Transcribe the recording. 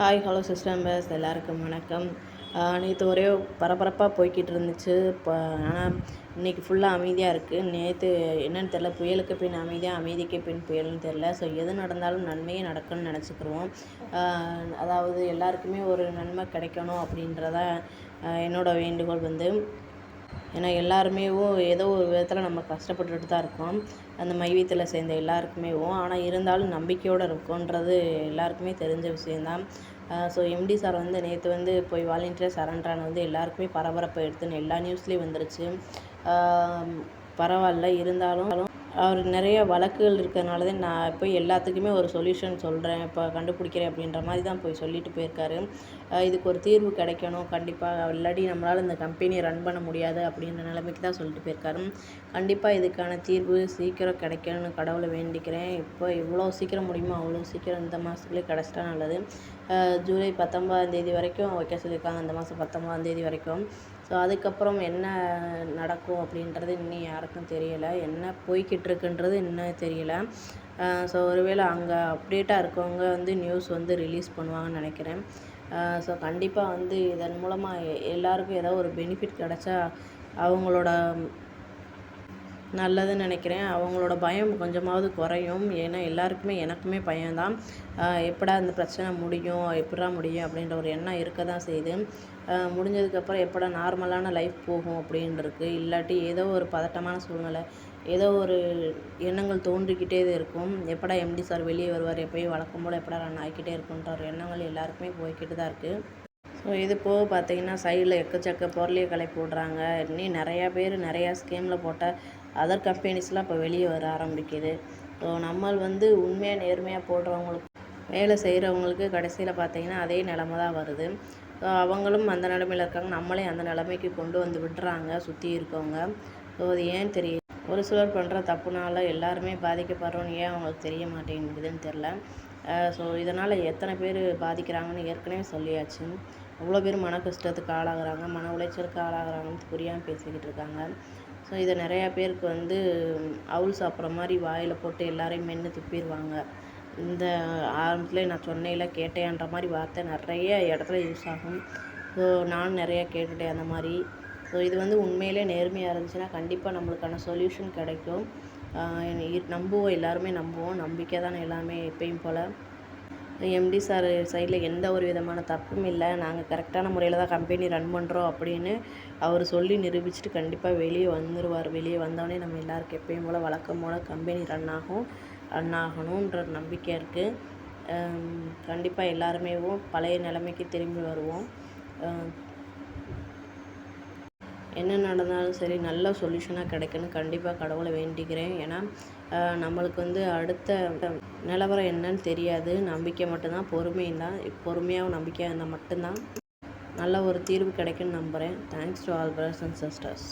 Hi hello sister members எல்லாருக்கும் வணக்கம். நேற்று ஒரே பரபரப்பாக போய்கிட்டு இருந்துச்சு. இப்போ ஆனால் இன்றைக்கி ஃபுல்லாக அமைதியாக இருக்குது நேற்று என்னன்னு தெரில புயலுக்கு பின் அமைதியாக அமைதிக்கு பின் புயல்னு தெரில ஸோ எது நடந்தாலும் நன்மையே நடக்கும்னு நினச்சிக்கிருவோம். அதாவது எல்லாருக்குமே ஒரு நன்மை கிடைக்கணும் அப்படின்றத என்னோடய வேண்டுகோள் வந்து. ஏன்னா எல்லாருமேவும் ஏதோ ஒரு விதத்தில் நம்ம கஷ்டப்பட்டுட்டு தான் இருக்கோம். அந்த மைவீத்தில் சேர்ந்த எல்லாருக்குமேவும் ஆனால் இருந்தாலும் நம்பிக்கையோடு இருக்கோன்றது எல்லாருக்குமே தெரிஞ்ச விஷயந்தான் ஸோ எம்டி சார் வந்து நேற்று வந்து போய் வாலண்டியர் சரண்டரான வந்து எல்லாருக்குமே பரபரப்பை எடுத்துன்னு எல்லா நியூஸ்லேயும் வந்துருச்சு. பரவாயில்ல இருந்தாலும் அவர் நிறைய வழக்குகள் இருக்கிறதுனால தான் நான் போய் எல்லாத்துக்குமே ஒரு சொல்யூஷன் சொல்கிறேன் இப்போ கண்டுபிடிக்கிறேன் அப்படின்ற மாதிரி தான் போய் சொல்லிட்டு போயிருக்காரு. இதுக்கு ஒரு தீர்வு கிடைக்கணும். கண்டிப்பாக இல்லாட்டி நம்மளால் இந்த கம்பெனியை ரன் பண்ண முடியாது அப்படின்ற நிலைமைக்கு தான் சொல்லிட்டு போயிருக்காரு. கண்டிப்பாக இதுக்கான தீர்வு சீக்கிரம் கிடைக்கணும்னு கடவுளை வேண்டிக்கிறேன். இப்போ இவ்வளோ சீக்கிரம் முடியுமோ? அவ்வளோ சீக்கிரம் இந்த மாதத்துக்குள்ளே கிடச்சிட்டா நல்லது. ஜூலை பத்தொம்பதாந்தேதி வரைக்கும் வைக்க சொல்லியிருக்காங்க. இந்த மாதம் பத்தொம்பதாந்தேதி வரைக்கும். ஸோ அதுக்கப்புறம் என்ன நடக்கும் அப்படின்றது இன்னும் யாருக்கும் தெரியலை. என்ன போய்கிட்டு இருக்குன்றது இன்னும் தெரியல. ஸோ ஒருவேளை அங்கே அப்டேட்டாக இருக்கவங்க வந்து நியூஸ் வந்து ரிலீஸ் பண்ணுவாங்கன்னு நினைக்கிறேன். ஸோ கண்டிப்பாக வந்து இதன் மூலமாக எல்லாருக்கும் ஏதோ ஒரு பெனிஃபிட் கிடச்சா அவங்களோட நல்லதுன்னு நினைக்கிறேன். அவங்களோட பயம் கொஞ்சமாவது குறையும். ஏன்னா எல்லாருக்குமே எனக்குமே பயம்தான் எப்படா இந்த பிரச்சனை முடியும்? எப்படா முடியும்? அப்படின்ற ஒரு எண்ணம் இருக்க தான் செய்யுது முடிஞ்சதுக்கப்புறம் எப்படா நார்மலான லைஃப் போகும் அப்படின்ருக்கு. இல்லாட்டி ஏதோ ஒரு பதட்டமான சூழ்நிலை ஏதோ ஒரு எண்ணங்கள் தோன்றிக்கிட்டே இருக்கும். எப்படா எம்டி சார் வெளியே வருவார்? எப்பயும் வழக்கம் போல் எப்படா ரன் ஆகிக்கிட்டே இருக்குன்ற ஒரு எண்ணங்கள் எல்லாருக்குமே போய்கிட்டு தான் இருக்குது ஸோ இது போக பார்த்தீங்கன்னா சைடில் எக்கச்சக்க பொருளையே கலை போடுறாங்க. இன்னும் நிறையா பேர் நிறையா ஸ்கீமில் போட்ட அதர் கம்பெனிஸ்லாம் இப்போ வெளியே வர ஆரம்பிக்குது. ஸோ நம்ம வந்து உண்மையாக நேர்மையாக போடுறவங்களுக்கு வேலை செய்கிறவங்களுக்கு கடைசியில் பார்த்தீங்கன்னா அதே நிலமை தான் வருது. ஸோ அவங்களும் அந்த நிலமையில் இருக்காங்க. நம்மளே அந்த நிலமைக்கு கொண்டு வந்து விடுறாங்க சுற்றி இருக்கவங்க. ஸோ அது ஏன் தெரியும் ஒரு சிலர் பண்ணுற தப்புனால எல்லாருமே பாதிக்கப்படுறோன்னு ஏன் அவங்களுக்கு தெரிய மாட்டேங்குதுன்னு தெரில ஸோ இதனால் எத்தனை பேர் பாதிக்கிறாங்கன்னு ஏற்கனவே சொல்லியாச்சு. அவ்வளோ பேர் மன கஷ்டத்துக்கு ஆளாகிறாங்க மன உளைச்சலுக்கு ஆளாகிறாங்கன்னு புரியாமல் பேசிக்கிட்டு இருக்காங்க. ஸோ இதை நிறையா பேருக்கு வந்து அவுள் சாப்பிட்ற மாதிரி வாயில் போட்டு எல்லாரையும் மென்று துப்பிடுவாங்க. இந்த ஆரம்பத்தில் நான் சொன்னேன்ல கேட்டேன்ற மாதிரி வார்த்தை நிறைய இடத்துல யூஸ் ஆகும். ஸோ நானும் நிறையா கேட்டுட்டேன் அந்த மாதிரி. ஸோ இது வந்து உண்மையிலே நேர்மையாக இருந்துச்சுன்னா கண்டிப்பாக நம்மளுக்கான சொல்யூஷன் கிடைக்கும். நம்புவோம் எல்லாருமே நம்புவோம். நம்பிக்கை தானே எல்லாமே எப்பயும் போல். எம்டி சார் சைடில் எந்த ஒரு விதமான தப்பும் இல்லை. நாங்கள் கரெக்டான முறையில் தான் கம்பெனி ரன் பண்ணுறோம் அப்படின்னு அவர் சொல்லி நிரூபிச்சுட்டு கண்டிப்பாக வெளியே வந்துடுவார் வெளியே வந்தோடனே நம்ம எல்லாருக்கும் எப்பயும் போல் வழக்கம் போல் கம்பெனி ரன் ஆகும் ரன் ஆகணுன்ற நம்பிக்கை இருக்குது கண்டிப்பாக எல்லாருமேவும் பழைய நிலைமைக்கு திரும்பி வருவோம். என்ன நடந்தாலும் சரி நல்ல சொல்யூஷனாக கிடைக்கணும் கண்டிப்பாக கடவுளை வேண்டிக்கிறேன். ஏன்னா நம்மளுக்கு வந்து அடுத்த நிலவரம் என்னன்னு தெரியாது. நம்பிக்கை மட்டும்தான் பொறுமையும் தான். பொறுமையாகவும் நம்பிக்கையாக இருந்தால் மட்டும்தான் நல்ல ஒரு தீர்வு கிடைக்கும்னு நம்புகிறேன் thanks to all brothers and sisters